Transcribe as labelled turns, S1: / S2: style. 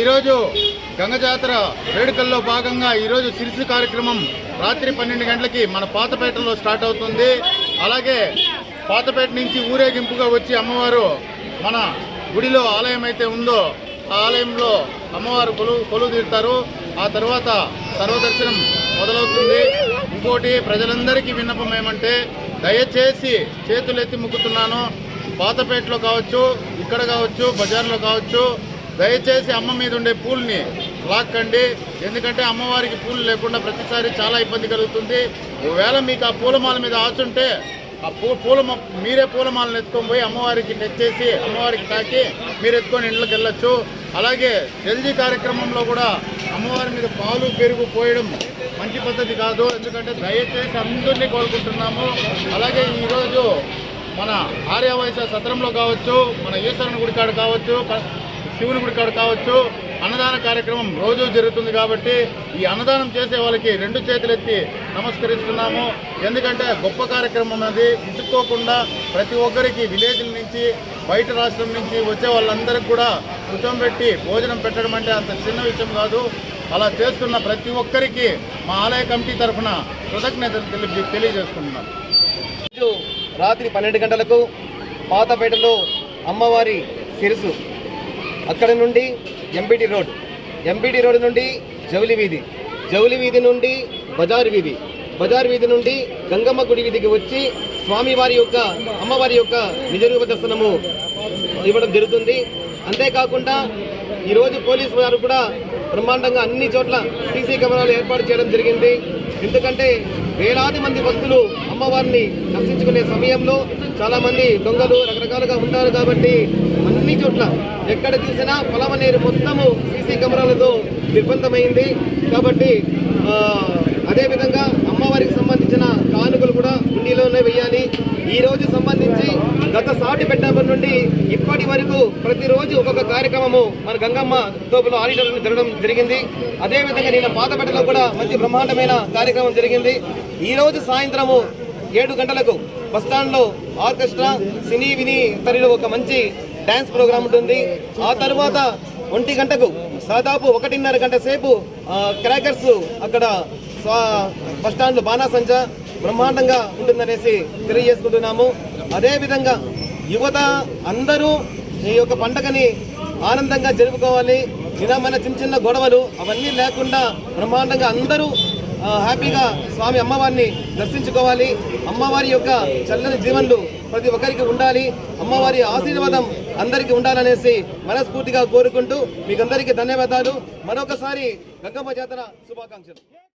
S1: ఈరోజు గంగ జాతర వేడుకల్లో భాగంగా ఈరోజు సిరిసి కార్యక్రమం రాత్రి పన్నెండు గంటలకి మన పాతపేటలో స్టార్ట్ అవుతుంది. అలాగే పాతపేట నుంచి ఊరేగింపుగా వచ్చి అమ్మవారు మన గుడిలో ఆలయం అయితే ఉందో ఆ ఆలయంలో అమ్మవారు కొలువు కొలువు తీరుతారు. ఆ తర్వాత సర్వదర్శనం మొదలవుతుంది. ఇంకోటి ప్రజలందరికీ విన్నపం ఏమంటే దయచేసి చేతులు ఎత్తి పాతపేటలో కావచ్చు ఇక్కడ కావచ్చు బజార్లో కావచ్చు దయచేసి అమ్మ మీద ఉండే పూల్ని లాక్కండి. ఎందుకంటే అమ్మవారికి పూలు లేకుండా ప్రతిసారి చాలా ఇబ్బంది కలుగుతుంది. ఒకవేళ మీకు ఆ పూలమాల మీద ఆచుంటే ఆ పూ పూల మీరే పూలమాలను ఎత్తుకొని పోయి అమ్మవారికి తెచ్చేసి అమ్మవారికి తాకి మీరు ఎత్తుకొని ఇంట్లోకి వెళ్ళొచ్చు. అలాగే జల్దీ కార్యక్రమంలో కూడా అమ్మవారి మీద పాలు పెరుగు పోయడం మంచి పద్ధతి కాదు. ఎందుకంటే దయచేసి అందరినీ కోరుకుంటున్నాము. అలాగే ఈరోజు మన ఆర్యవైశ్య సత్రంలో కావచ్చు మన ఈశ్వరుని గుడికాడ కావచ్చు శివుని గుడి కాడ కావచ్చు అన్నదాన కార్యక్రమం రోజు జరుగుతుంది కాబట్టి ఈ అన్నదానం చేసే వాళ్ళకి రెండు చేతులు ఎత్తి నమస్కరిస్తున్నాము. ఎందుకంటే గొప్ప కార్యక్రమం అది ఇసుక్కోకుండా ప్రతి ఒక్కరికి విలేజ్ల నుంచి బయట రాష్ట్రం నుంచి వచ్చే వాళ్ళందరికీ కూడా కూర్చోబెట్టి భోజనం పెట్టడం అంటే అంత చిన్న విషయం కాదు. అలా చేస్తున్న ప్రతి ఒక్కరికి మా ఆలయ కమిటీ తరఫున కృతజ్ఞతలు తెలియ తెలియజేసుకుంటున్నాను
S2: రాత్రి పన్నెండు గంటలకు పాతపేటలో అమ్మవారి సిరుసు అక్కడ నుండి ఎంబీటీ రోడ్ ఎంబీటీ రోడ్ నుండి జౌలి వీధి జౌలి వీధి నుండి బజార్ వీధి బజార్ వీధి నుండి గంగమ్మ గుడి వీధికి వచ్చి స్వామివారి యొక్క అమ్మవారి యొక్క నిజరూప దర్శనము ఇవ్వడం జరుగుతుంది. అంతేకాకుండా ఈరోజు పోలీసు వారు కూడా బ్రహ్మాండంగా అన్ని చోట్ల సీసీ కెమెరాలు ఏర్పాటు చేయడం జరిగింది. ఎందుకంటే వేలాది మంది భక్తులు అమ్మవారిని దర్శించుకునే సమయంలో చాలామంది దొంగలు రకరకాలుగా ఉంటారు కాబట్టి చోట్ల ఎక్కడ చూసినా పొలమనేరు మొత్తము సీసీ కెమెరాలతో నిర్బంధమైంది. కాబట్టి అదేవిధంగా అమ్మవారికి సంబంధించిన కానుకలు కూడా ఉండిలోనే వేయాలి ఈ రోజు సంబంధించి గత సాటి పెట్టబడి నుండి ఇప్పటి వరకు ప్రతిరోజు ఒక్కొక్క కార్యక్రమము మన గంగమ్మ తోపులో ఆడిటర్ జరగడం జరిగింది. అదేవిధంగా నిన్న పాతపేటలో కూడా మంచి బ్రహ్మాండమైన కార్యక్రమం జరిగింది. ఈ రోజు సాయంత్రము ఏడు గంటలకు బస్టాండ్లో ఆర్కెస్ట్రా సినీ విని తరిలో ఒక మంచి డ్యాన్స్ ప్రోగ్రామ్ ఉంటుంది. ఆ తర్వాత ఒంటి గంటకు దాదాపు ఒకటిన్నర గంట సేపు క్రాకర్స్ అక్కడ స్వా- బస్టాండ్ బాణాసంచ బ్రహ్మాండంగా ఉంటుందనేసి తెలియజేసుకుంటున్నాము. అదేవిధంగా యువత అందరూ ఈ యొక్క పండగని ఆనందంగా జరుపుకోవాలి. నిజమైన చిన్న చిన్న గొడవలు అవన్నీ లేకుండా బ్రహ్మాండంగా అందరూ హ్యాపీగా స్వామి అమ్మవారిని దర్శించుకోవాలి. అమ్మవారి యొక్క చల్లని జీవన్లు ప్రతి ఒక్కరికి ఉండాలి. అమ్మవారి ఆశీర్వాదం అందరికీ ఉండాలనేసి మనస్ఫూర్తిగా కోరుకుంటూ మీకందరికీ ధన్యవాదాలు. మరొకసారి గంగమ్మ జాతర శుభాకాంక్షలు.